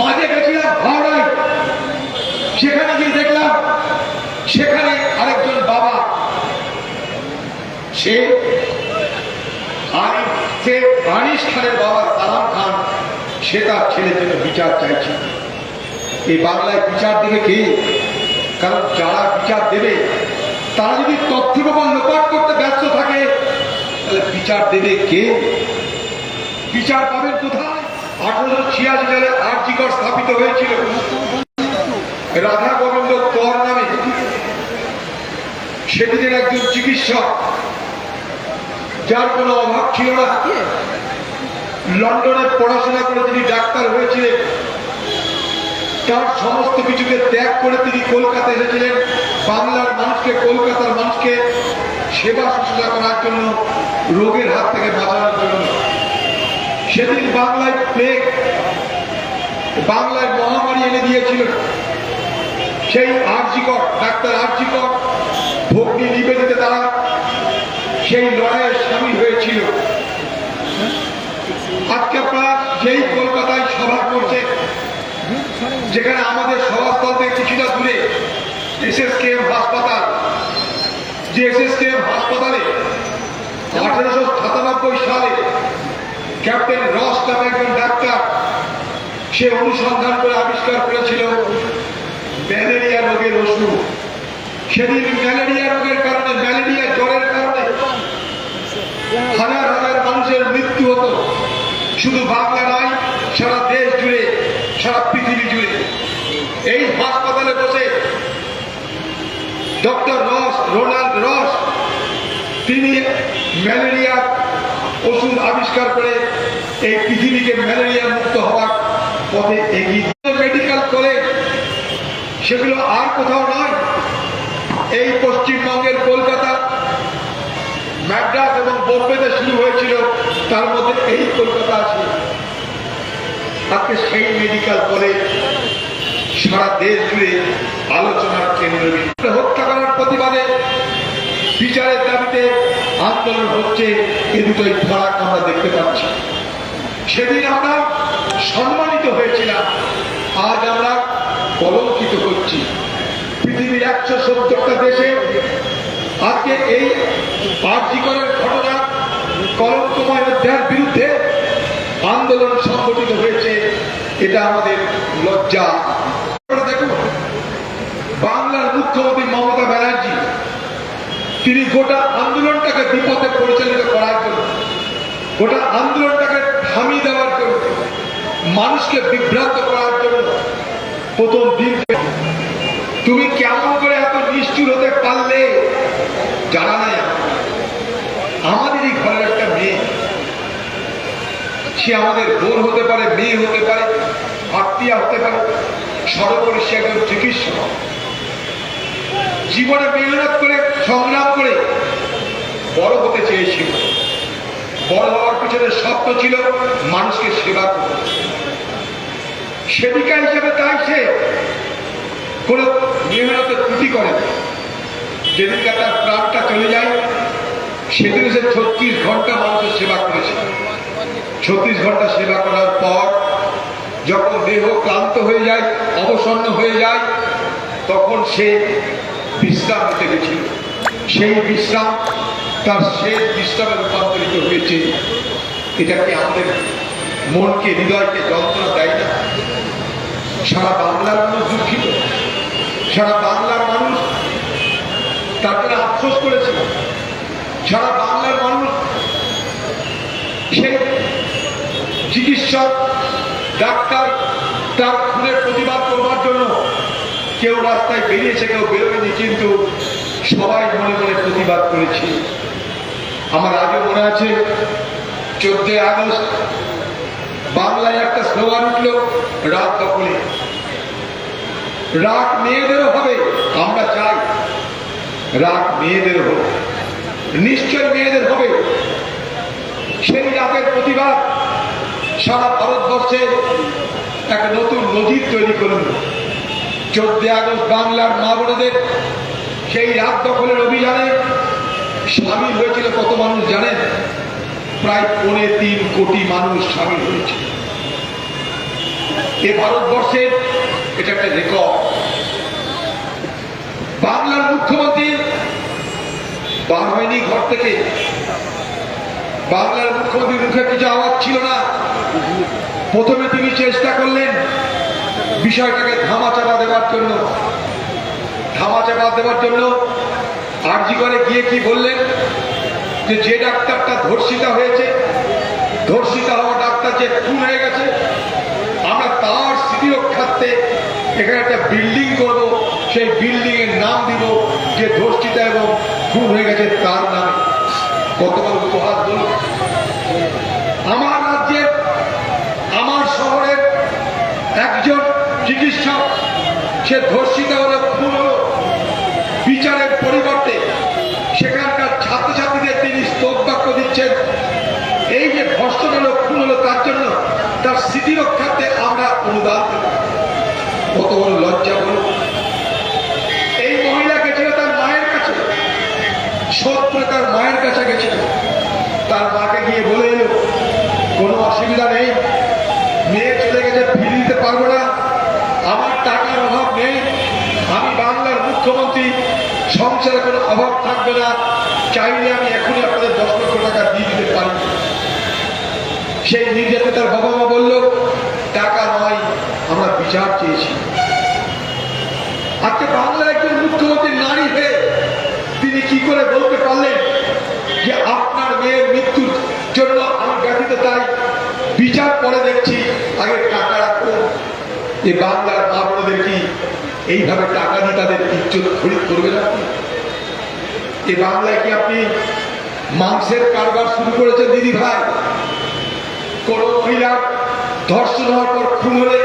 মাঝে গেছিলাম হাওড়ায় সেখানে গিয়ে দেখলাম, সেখানে আরেকজন বাবা। সে সে তার বিচার চাইছে এই বাংলায় বিচার কারণ যারা বিচার দেবে, তারা যদি করতে ব্যস্ত থাকে, তাহলে বিচার কে? বিচার পাবেন কোথায়? আঠারোশো ছিয়াশি সালে আর্জিকর স্থাপিত হয়েছিল। রাধা গোবিন্দ কর নামে। সেদিনের একজন চিকিৎসক, যার কোনো অভাব ছিল না। লন্ডনে পড়াশোনা করে তিনি ডাক্তার হয়েছিলেন। তার সমস্ত কিছুকে ত্যাগ করে তিনি কলকাতা এসেছিলেন। বাংলার মানুষকে, কলকাতার মানুষকে সেবা শুশ্রূষা করার জন্য, রোগের হাত থেকে বাঁচানোর জন্য। সেদিন বাংলায় প্লেগ বাংলায় মহামারী এনে দিয়েছিল। সেই আর্জিকর, ডাক্তার আর্জিকর ভগ্নি নিবেদিতে তারা সেই লড়াইয়ে সামিল হয়েছিল। আজকে আপনারা যেই কলকাতায় সভা করছে, যেখানে আমাদের সভাস্থল থেকে কিছুটা দূরে এসএসকেএম হাসপাতাল, যে এসএসকেএম হাসপাতালে আঠারোশো সাতানব্বই সালে ক্যাপ্টেন রস নামে একজন ডাক্তার, সে অনুসন্ধান করে আবিষ্কার করেছিল ম্যালেরিয়া রোগের ওষুধ। সেদিন ম্যালেরিয়া রোগের কারণে, ম্যালেরিয়া জ্বরের কারণে হাজার হাজার মানুষের মৃত্যু হতো। শুধু বাংলা নয়, সারা দেশ জুড়ে, সারা পৃথিবী জুড়ে। এই হাসপাতালে বসে ডক্টর রস, রোনাল্ড রস, তিনি ম্যালেরিয়ার ওষুধ আবিষ্কার করে এই পৃথিবীকে ম্যালেরিয়া মুক্ত হওয়ার পথে এগিয়ে মেডিকেল কলেজ সেগুলো আর কোথাও নয়। এই পশ্চিমবঙ্গের কলকাতা ম্যাড্রাস এবং বোম্বেতে শুরু হয়েছিল, তার মধ্যে এই কলকাতা আছে। আজকে সেই মেডিকেল কলেজ সারা দেশ জুড়ে আলোচনার কেন্দ্রবিন্দু হত্যা করার প্রতিবাদে বিচারের দাবিতে আন্দোলন হচ্ছে কিন্তু দুটোই ফারাক আমরা দেখতে পাচ্ছি। সেদিন আমরা সম্মানিত হয়েছিলাম। আজ আমরা কলঙ্কিত হচ্ছি। পৃথিবীর একশো সত্তরটা দেশে আজকে এই আর্যিকরের ঘটনা, কলঙ্কময় অধ্যায়ের বিরুদ্ধে আন্দোলন সংগঠিত হয়েছে, এটা আমাদের লজ্জা। দেখুন, বাংলার মুখ্যমন্ত্রী মমতা ব্যানার্জি তিনি গোটা আন্দোলনটাকে বিপদে পরিচালিত করার জন্য, গোটা আন্দোলনটাকে থামিয়ে দেওয়ার জন্য, মানুষকে বিভ্রান্ত করার জন্য প্রথম দিন তুমি কেমন করে এত নিষ্ঠুর হতে পারলে জানা নাই আমার। আমাদেরই ঘরের একটা মেয়ে, সে আমাদের বোন হতে পারে, মেয়ে হতে পারে আত্মীয় হতে পারে, সর্বোপরি সে একজন চিকিৎসক জীবনে মেহনত করে, সংগ্রাম করে বড় হতে চেয়েছিল। বড় হওয়ার পিছনে স্বপ্ন ছিল মানুষকে সেবা করা সেবিকা হিসেবে তাই সে কোনো মেহনতের ত্রুটি করে না। যেদিনকে তার প্রাণটা চলে যায় সেদিন সে ছত্রিশ ঘণ্টা মানুষের সেবা করেছে। ছত্রিশ ঘণ্টা সেবা করার পর যখন দেহ ক্লান্ত হয়ে যায়, অবসন্ন হয়ে যায়, তখন সে বিশ্রাম নিতে গেছিল। সেই বিশ্রাম তার শেষ বিশ্রামে রূপান্তরিত হয়েছে। এটা কি আমাদের মনকে, হৃদয়কে যন্ত্রণা দেয় না? সারা বাংলার মানুষ দুঃখিত। সারা বাংলার মানুষ তারপরে আফসোস করেছে সারা বাংলার মানুষ সে চিকিৎসক, ডাক্তার তার খুনের প্রতিবাদ করবার জন্য কেউ রাস্তায় বেরিয়েছে, কেউ বেরোয়নি, কিন্তু সবাই মনে মনে প্রতিবাদ করেছে। আমার আগে মনে আছে, চোদ্দই আগস্ট, বাংলায় একটা স্লোগান উঠল, রাত দখলে। রাত মেয়েদেরও হবে, আমরা চাই। রাত মেয়েদেরও হবে নিশ্চয় মেয়েদের হবে। সেই রাতের প্রতিবাদ সারা ভারতবর্ষে এক নতুন নজির তৈরি করল। চোদ্দই আগস্ট বাংলার মা বোনেদের সেই রাত দখলের অভিযানে সামিল হয়েছিল কত মানুষ জানেন? প্রায় পৌনে তিন কোটি মানুষ সামিল হয়েছে। এ ভারতবর্ষের এটা একটা রেকর্ড। বাংলার মুখ্যমন্ত্রী বার হয়নি ঘর থেকে। বাংলার মুখ্যমন্ত্রীর মুখে কিছু আওয়াজ ছিল না। প্রথমে তিনি চেষ্টা করলেন বিষয়টাকে ধামাচাপা দেওয়ার জন্য। ধামাচাপা দেওয়ার জন্য আরজি করে গিয়ে কি বললেন? যে যে ডাক্তারটা ধর্ষিতা হয়েছে, ধর্ষিতা হওয়া ডাক্তার যে খুন হয়ে গেছে, আমরা তার স্মৃতি রক্ষার্থে এখানে একটা বিল্ডিং করব, সেই বিল্ডিং এর নাম দিব যে ধর্ষিতা এবং খুন হয়ে গেছে তার নামে। কত বড় উপহার বলুন। আমার শহরের একজন চিকিৎসক সে ধর্ষিতা হলো হলো বিচারের পরিবর্তে সেখানকার ছাত্রছাত্রীদের তিনি স্তোক বাক্য দিচ্ছেন। এই যে ধর্ষণ হলো খুন হলো, তার জন্য তার স্মৃতি রক্ষার্থে আমরা অনুদান। কত বড় লজ্জা বলো। এই মহিলা গেছিল তার মায়ের কাছে। সত্য তার মায়ের কাছে গেছিল। তার মাকে গিয়ে বলে এলো, কোনো অসুবিধা নেই। মেয়ে চলে গেছে ফিরে দিতে পারব না। আমার টাকার অভাব নেই। আমি বাংলার মুখ্যমন্ত্রী, সংসারে কোনো অভাব থাকবে না। চাইলে আমি এখনই আপনাদের দশ লক্ষ টাকা দিয়ে দিতে পারি। সেই নির্যাতে তার বাবা মা বলল, টাকা নয়, আমরা বিচার চেয়েছি। আজকে বাংলার একজন মুখ্যমন্ত্রী নারী হয়ে তিনি কি করে বলতে পারলেন যে আপনার মেয়ের মৃত্যুর জন্য আমি ব্যথিত তাই বিচার পরে দেখছি আগে টাকা রাখুন যে বাংলার মা কি এইভাবে টাকা তাদের ইজ্জত খরিদ করবেন আপনি? এ বাংলায় কি আপনি মাংসের কারবার শুরু করেছেন, দিদি ভাই? কোন মহিলা ধর্ষণ হওয়ার পর খুন হলে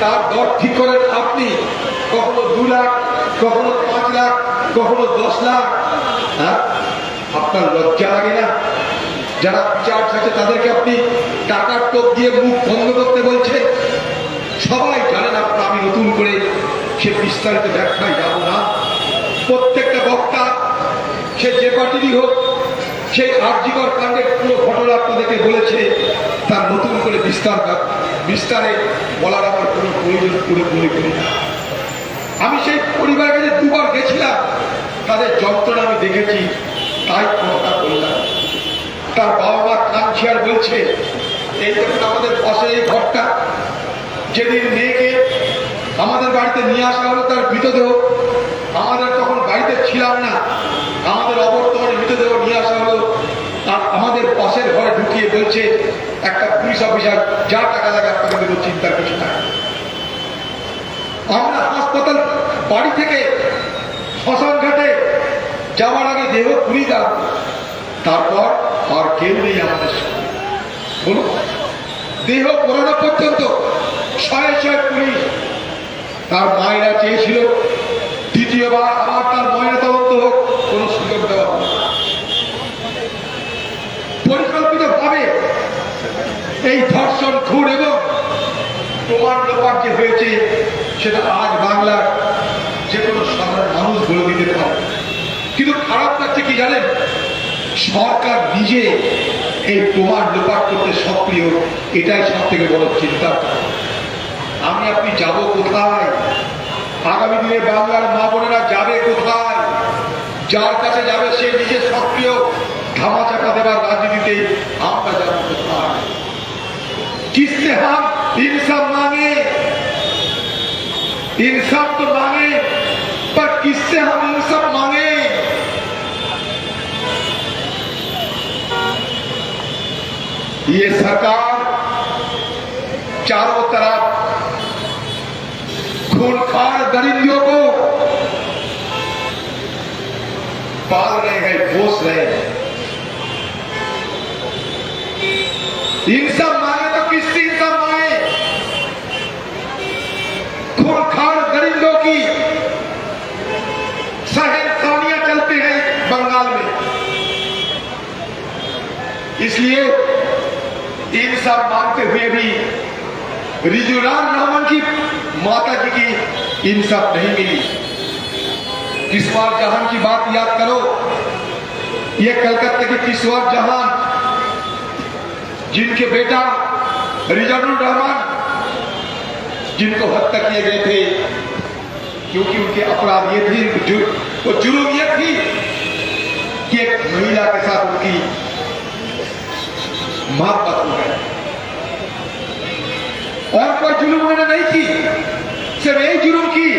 তার দর ঠিক করেন আপনি? কখনো দু লাখ, কখনো পাঁচ লাখ, কখনো দশ লাখ হ্যাঁ? আপনার লজ্জা লাগে না? যারা বিচার আছে তাদেরকে আপনি টাকার টোপ দিয়ে মুখ বন্ধ করতে বলছেন? সবাই জানেন আপনার আমি নতুন করে সে বিস্তারিত ব্যাখ্যায় যাব না। প্রত্যেকটা বক্তা, সে যে পার্টিরই হোক, সেই আর্যিকর কাণ্ডের পুরো ঘটনা আপনাদেরকে বলেছে, তার নতুন করে বিস্তার বিস্তারে বলার আমার কোনো প্রয়োজন মনে করি না। আমি সেই পরিবারের কাছে দুবার গেছিলাম, তাদের যন্ত্রণা আমি দেখেছি, তাই কথা বললাম তার বাবা মা আর বলছে, এই আমাদের পাশের এই ঘরটা যেদিন মেয়েকে আমাদের বাড়িতে নিয়ে আসা হলো, তার মৃতদেহ আমাদের তখন বাড়িতে ছিলাম না। আমাদের অবর্তমানে মৃতদেহ নিয়ে আসা হলো। আর আমাদের পাশের ঘরে ঢুকিয়ে বলছে, একটা পুলিশ অফিসার, যা টাকা লাগে আপনাকে দেবো চিন্তার কিছু নাই আমরা হাসপাতাল বাড়ি থেকে শ্মশান ঘাটে যাওয়ার আগে দেহ পুরি দাও তারপর আর কেউ নেই আমাদের সঙ্গে। বলুন, দেহ পোড়ানো পর্যন্ত শয়ে ছয় পুলিশ তার মায়েরা চেয়েছিল দ্বিতীয়বার আবার তার ময়না তদন্ত হোক, কোনো সুযোগ দেওয়া। পরিকল্পিত ভাবে এই ধর্ষণ, খুন এবং প্রমাণ লোপাট যে হয়েছে, সেটা আজ বাংলার যে কোনো সাধারণ মানুষ বলে দিতে পারে কিন্তু খারাপ লাগছে কি জানেন সরকার নিজে এই প্রমাণ লোপাট করতে সক্রিয়, এটাই সব থেকে বড় কারণ। আমি আপনি যাব কোথায় আগামী দিনে বাংলার মা বোনেরা যাবে কোথায় যার কাছে যাবে সে নিজে সক্রিয় ধামাচাপা দেবার রাজনীতিতে আমরা যাব কোথায় किससे हम इंसाफ मांगे इंसाफ तो मांगे पर किससे हम इंसाफ मांगे ये सरकार चारों तरफ खूनखार दरिंदियों को पाल रहे हैं, पोस रहे हैं। इन सब मांगे तो किससे इंसाफ मांगे? खूनखार दरिंदों की सहन खानियाँ चलते हैं बंगाल में। इसलिए इन सब मांगते हुए भी रिजुरान रहमान की माता जी की इंसाफ नहीं मिली। किसवार जहान की बात याद करो? ये कलकत्ते के किसवार जहान? जिनके बेटा रिजानुर रहमान, जिनको हत्या किए गए थे, क्योंकि उनके अपराध ये थे वो जुर्म ये थी कि एक महिला के साथ उनकी मोहब्बत हो गई और कोई जुर्म उन्होंने नहीं की सिर्फ एक जुर्म की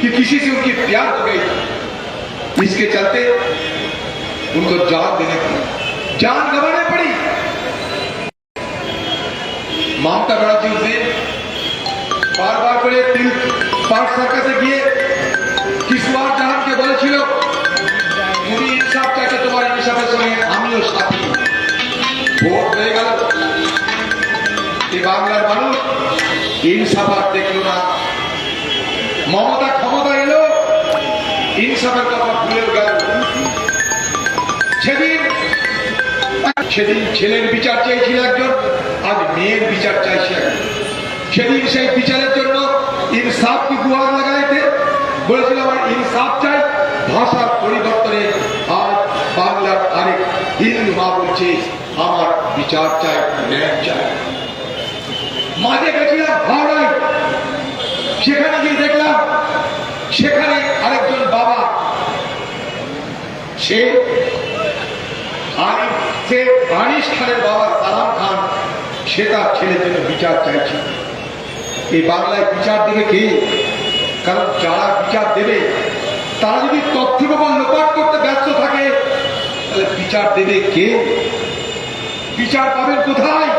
कि किसी से उनकी प्यार हो गई इसके चलते उनको जान देने पड़ी जान गंवाने पड़ी মমতা ব্যানার্জি উদ্দিন বারবার করে তিন পার্ক সার্কাসে গিয়ে কিশোর জাহানকে বলেছিল তুমি ইনসাফ চাইছো তোমার ইনসাফের সঙ্গে আমিও সাথী ভোট হয়ে গেল এই বাংলার মানুষ ইনসাফ আর দেখল না। মমতা ক্ষমতা এলো, ইনসাফের কথা সেদিন সেদিন ছেলের বিচার চেয়েছিল একজন আজ মেয়ের বিচার চাইছে সেদিন সেই বিচারের জন্য ইনসাফ কি গুহার লাগাইতে? বলেছিল, আমার ইনসাফ চাই, ভাষার পরিবর্তনে আজ বাংলার আরেক হিন্দু মা বলছে, আমার বিচার চাই, ন্যায় চাই। মাঝে গেছিলাম, হাওড়ায়। সেখানে গিয়ে দেখলাম, সেখানে আরেকজন বাবা। সে সে তার ছেলের জন্য বিচার চাইছে। এই বাংলায় বিচার কারণ যারা বিচার দেবে, তারা যদি করতে ব্যস্ত থাকে, তাহলে বিচার কে? বিচার পাবেন কোথায়?